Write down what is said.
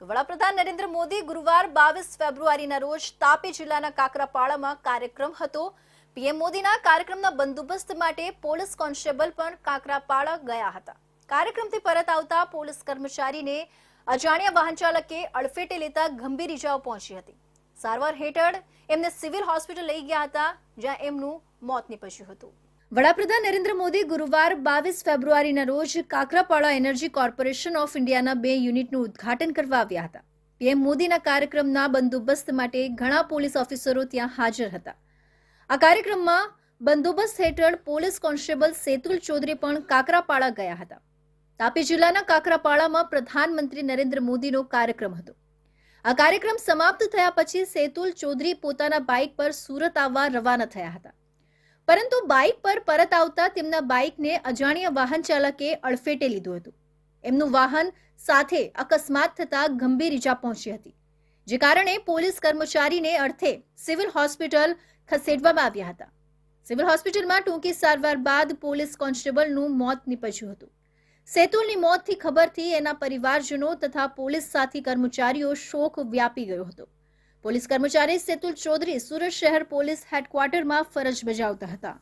વડાપ્રધાન નરેન્દ્ર મોદી ગુરુવાર બાવીસ ફેબ્રુઆરીના રોજ તાપી જિલ્લાના કાકરાપાડામાં કાર્યક્રમ હતો. પીએમ મોદીના કાર્યક્રમના બંદોબસ્ત માટે પોલીસ કોન્સ્ટેબલ પણ કાકરાપાડા ગયા હતા. કાર્યક્રમથી પરત આવતા પોલીસ કર્મચારીને અજાણ્યા વાહન ચાલકે અડફેટે લેતા ગંભીર ઇજાઓ પહોંચી હતી. સારવાર હેઠળ એમને સિવિલ હોસ્પિટલ લઈ ગયા હતા, જ્યાં એમનું મોત નીપજ્યું હતું. વડાપ્રધાન નરેન્દ્ર મોદી ગુરુવાર બાવીસ ફેબ્રુઆરીના રોજ કાકરાપાડા એનર્જી કોર્પોરેશન ઓફ ઇન્ડિયાના બે યુનિટનું ઉદ્ઘાટન કરવા આવ્યા હતા. પીએમ મોદીના કાર્યક્રમના બંદોબસ્ત માટે ઘણા પોલીસ ઓફિસરો ત્યાં હાજર હતા. આ કાર્યક્રમમાં બંદોબસ્ત હેઠળ પોલીસ કોન્સ્ટેબલ સેતુલ ચૌધરી પણ કાકરાપાડા ગયા હતા. તાપી જિલ્લાના કાકરાપાડામાં પ્રધાનમંત્રી નરેન્દ્ર મોદીનો કાર્યક્રમ હતો. આ કાર્યક્રમ સમાપ્ત થયા પછી સેતુલ ચૌધરી પોતાના બાઇક પર સુરત આવવા રવાના થયા હતા. પરંતુ બાઇક પર પરત આવતા તેમના બાઇકને અજાણ્યા વાહન ચાલકે અડફેટે લીધું હતું. એમનું વાહન સાથે અકસ્માત થતા ગંભીર ઈજા પહોંચી હતી, જે કારણે પોલીસ કર્મચારીને અર્થે સિવિલ હોસ્પિટલ ખસેડવામાં આવ્યા હતા. સિવિલ હોસ્પિટલમાં ટૂંકી સારવાર બાદ પોલીસ કોન્સ્ટેબલનું મોત નીપજ્યું હતું. સેતુલની મોતથી ખબરથી એના પરિવારજનો તથા પોલીસ સાથી કર્મચારીઓ શોક વ્યાપી ગયો હતો. પોલીસ કર્મચારી સેતુલ ચૌધરી સુરત શહેર પોલીસ હેડક્વાર્ટરમાં ફરજ બજાવતા હતા.